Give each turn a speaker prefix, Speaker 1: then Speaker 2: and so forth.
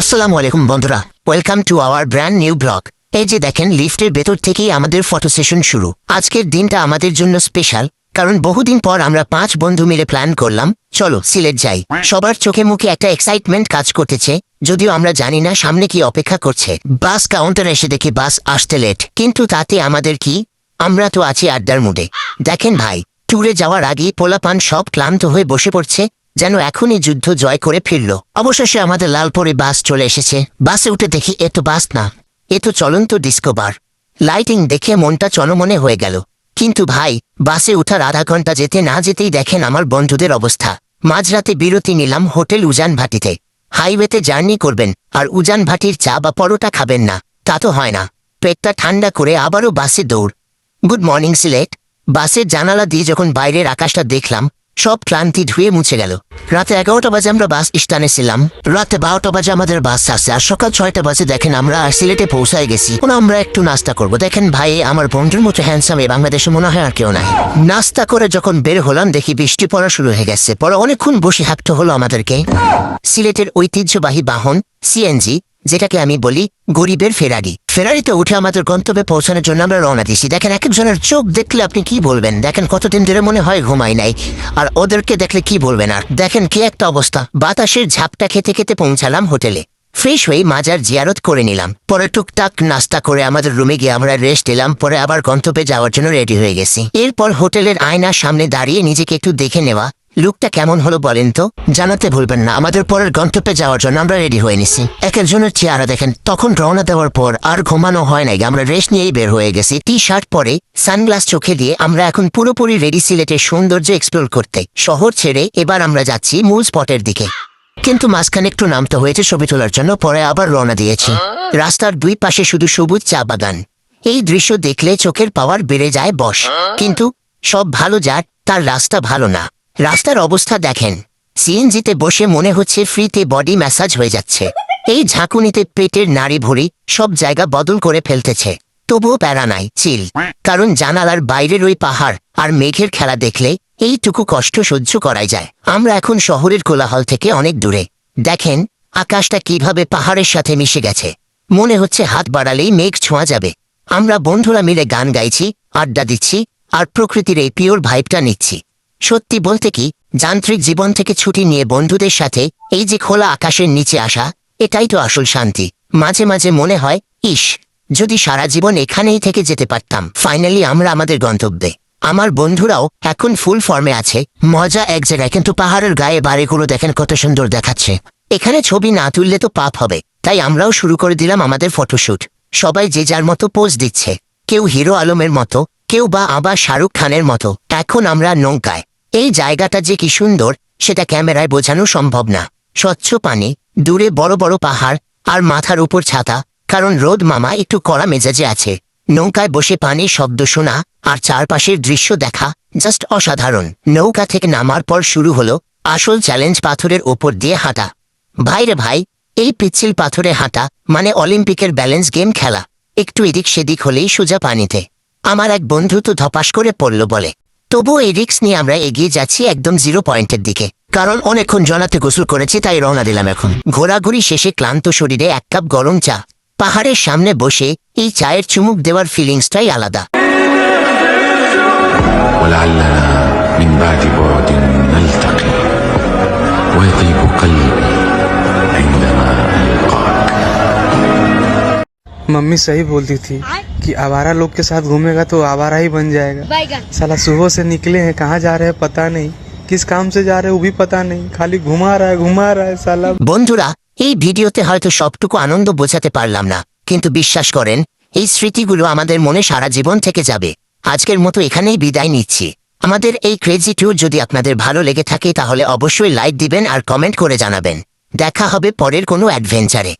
Speaker 1: আসসালামু আলাইকুম বন্ধুরা welcome to our brand new blog এই যে দেখেন, লিফটের ভেতর থেকেই আমাদের ফটো সেশন শুরু। আজকের দিনটা আমাদের জন্য স্পেশাল কারণ বহুদিন পর আমরা পাঁচ বন্ধু মিলে প্ল্যান করলাম। চলো, সিলেট যাই। সবার চোখে মুখে একটা এক্সাইটমেন্ট কাজ করতেছে, যদিও আমরা জানি না সামনে কি অপেক্ষা করছে। বাস কাউন্টার এসে দেখি বাস আসতে লেট কিন্তু তাতে আমাদের কি? আমরা তো আছি আড্ডার মুডে দেখেন ভাই ট্যুরে যাওয়ার আগে পোলাপান সব ক্লান্ত হয়ে বসে পড়ছে যেন এখনই যুদ্ধ জয় করে ফিরল। অবশেষে আমাদের লালপুরে বাস চলে এসেছে। বাসে উঠে দেখি এ তো বাস না, এ তো চলন্ত ডিস্কো বার লাইটিং দেখে মনটা চনমনে হয়ে গেল। কিন্তু ভাই, বাসে উঠার আধা ঘণ্টা যেতে না যেতেই দেখেন আমার বন্ধুদের অবস্থা। মাঝরাতে বিরতি নিলাম হোটেল উজান ভাটিতে। হাইওয়েতে জার্নি করবেন, আর উজান ভাটির চা বা পরোটা খাবেন না, তা তো হয় না। পেটটা ঠান্ডা করে আবারও বাসে দৌড়। Good morning, Sylhet. বাসের জানালা দিয়ে যখন বাইরের আকাশটা দেখলাম সব ক্লান্তি ধুয়ে মুছে গেল। রাতে এগারোটা বাজে আমরা বাস স্ট্যান্ডে ছিলাম। রাতে বারোটা বাজে আমাদের বাস আসছে আর সকাল ছয়টা বাজে দেখেন আমরা সিলেটে পৌঁছায় গেছি। আমরা একটু নাস্তা করব। দেখেন ভাই, আমার বন্ধুর মতো হ্যান্ডসাম এ বাংলাদেশে মনে হয় আর কেউ নাই। নাস্তা করে যখন বের হলাম, দেখি বৃষ্টি পড়া শুরু হয়ে গেছে। পরে অনেকক্ষণ বসে হাঁটতে হলো আমাদেরকে। সিলেটের ঐতিহ্যবাহী বাহন সিএনজি যেটাকে আমি বলি গরিবের ফেরারি। ফেরারিতে উঠে আমাদের গন্তব্যে পৌঁছানোর জন্য আমরা রওনা দিছি দেখেন এক একজনের চোখ দেখলে আপনি কি বলবেন? দেখেন কতদিন ধরে মনে হয় ঘুমাই নাই। আর ওদেরকে দেখলে কি বলবেন আর? দেখেন কি একটা অবস্থা। বাতাসের ঝাপটা খেতে খেতে পৌঁছালাম হোটেলে। ফ্রেশ হয়ে মাজার জিয়ারত করে নিলাম। পরে টুকটাক নাস্তা করে আমাদের রুমে গিয়ে আমরা রেস্ট নিলাম। পরে আবার গন্তব্যে যাওয়ার জন্য রেডি হয়ে গেছি। এরপর হোটেলের আয়নার সামনে দাঁড়িয়ে নিজেকে একটু দেখে নেওয়া। লুকটা কেমন হলো বলেন তো? জানাতে ভুলবেন না। আমাদের পরের গন্তব্যে যাওয়ার জন্য আমরা রেডি হয়ে নিছি। এক একজনের চেহারা দেখেন, তখন রওনা দেওয়ার পর আর ঘুমানো হয় নাই। আমরা রেস্ট নিয়েই বের হয়ে গেছি। টি শার্ট পরে সানগ্লাস চোখে দিয়ে আমরা এখন পুরোপুরি রেডি সিলেটের সৌন্দর্য এক্সপ্লোর করতে। শহর ছেড়ে এবার আমরা যাচ্ছি মূল স্পটের দিকে। কিন্তু মাঝখানে একটু নামতে হয়েছে ছবি তোলার জন্য, পরে আবার রওনা দিয়েছি। রাস্তার দুই পাশে শুধু সবুজ চা বাগান। এই দৃশ্য দেখলে চোখের পাওয়ার বেড়ে যায় বস কিন্তু সব ভালো যার, তার রাস্তা ভালো না। রাস্তার অবস্থা দেখেন। সিএনজিতে বসে মনে হচ্ছে ফ্রিতে বডি ম্যাসাজ হয়ে যাচ্ছে। এই ঝাঁকুনিতে পেটের নাড়ি ভুড়ি সব জায়গা বদল করে ফেলতেছে। তবুও প্যারা নাই, চিল। কারণ জানালার বাইরের ওই পাহাড় আর মেঘের খেলা দেখলে এইটুকু কষ্ট সহ্য করাই যায়। আমরা এখন শহরের কোলাহল থেকে অনেক দূরে। দেখেন, আকাশটা কীভাবে পাহাড়ের সাথে মিশে গেছে। মনে হচ্ছে হাত বাড়ালেই মেঘ ছোঁয়া যাবে। আমরা বন্ধুরা মিলে গান গাইছি, আড্ডা দিচ্ছি, আর প্রকৃতির এই পিওর ভাইবটা নিচ্ছি। সত্যি বলতে কি, যান্ত্রিক জীবন থেকে ছুটি নিয়ে বন্ধুদের সাথে এই যে খোলা আকাশের নিচে আসা, এটাই তো আসল শান্তি। মাঝে মাঝে মনে হয়, ইস, যদি সারা জীবন এখানেই থেকে যেতে পারতাম। ফাইনালি আমরা আমাদের গন্তব্যে। আমার বন্ধুরাও এখন ফুল ফর্মে আছে, মজা এক জায়গায়, কিন্তু পাহাড়ের গায়ে বাড়িগুলো দেখেন কত সুন্দর দেখাচ্ছে। এখানে ছবি না তুললে তো পাপ হবে, তাই আমরাও শুরু করে দিলাম আমাদের ফটোশ্যুট সবাই যে যার মতো পোজ দিচ্ছে, কেউ হিরো আলমের মতো কেউ বা আবার শাহরুখ খানের মতো। এখন আমরা নৌকায়। এই জায়গাটা যে কি সুন্দর, সেটা ক্যামেরায় বোঝানো সম্ভব না। স্বচ্ছ পানি, দূরে বড় বড় পাহাড়, আর মাথার উপর ছাতা, কারণ রোদ মামা একটু কড়া মেজাজে আছে। নৌকায় বসে পানির শব্দ শোনা, আর চারপাশের দৃশ্য দেখা জাস্ট অসাধারণ। নৌকা থেকে নামার পর শুরু হলো, আসল চ্যালেঞ্জ পাথরের ওপর দিয়ে হাঁটা। ভাইরে ভাই, এই পিচ্ছিল পাথরে হাঁটা মানে অলিম্পিকের ব্যালেন্স গেম খেলা। একটু এদিক সেদিক হলেই সোজা পানিতে। আমার এক বন্ধু তো ধপাস করে পড়ল বলে। তবুও এই রিক্স নিয়ে আমরা এগিয়ে যাচ্ছি একদম জিরো পয়েন্টের দিকে। কারণ অনেকক্ষণ জনাতে গোসল করেছে তাই রওনা দিলাম এখন। ঘোরাঘুরি শেষে ক্লান্ত শরীরে এক কাপ গরম চা। পাহাড়ের সামনে বসে এই চায়ের চুমুক দেওয়ার ফিলিংসটাই আলাদা।
Speaker 2: মাম্মি সাহেব बोलती থি कि आवारा लोग के साथ घूमेगा तो आवारा ही बन जाएगा
Speaker 3: बैगन
Speaker 2: साला सुबह से निकले हैं कहाँ जा रहे हैं पता नहीं किस काम से जा रहे हैं वो भी पता नहीं खाली घुमा रहा है घुमा रहा है साला
Speaker 1: বন্ধুরা এই ভিডিওতে হয়তো সবটুকু আনন্দ বোঝাতে পারলাম না কিন্তু বিশ্বাস করেন এই স্মৃতিগুলো আমাদের মনে সারা জীবন থেকে যাবে আজকের মতো এখানেই বিদায় নিচ্ছি আমাদের এই ক্রেজি ট্যুর যদি আপনাদের ভালো লেগে থাকে তাহলে অবশ্যই লাইক দিবেন আর কমেন্ট করে জানাবেন দেখা হবে পরের কোনো অ্যাডভেঞ্চারে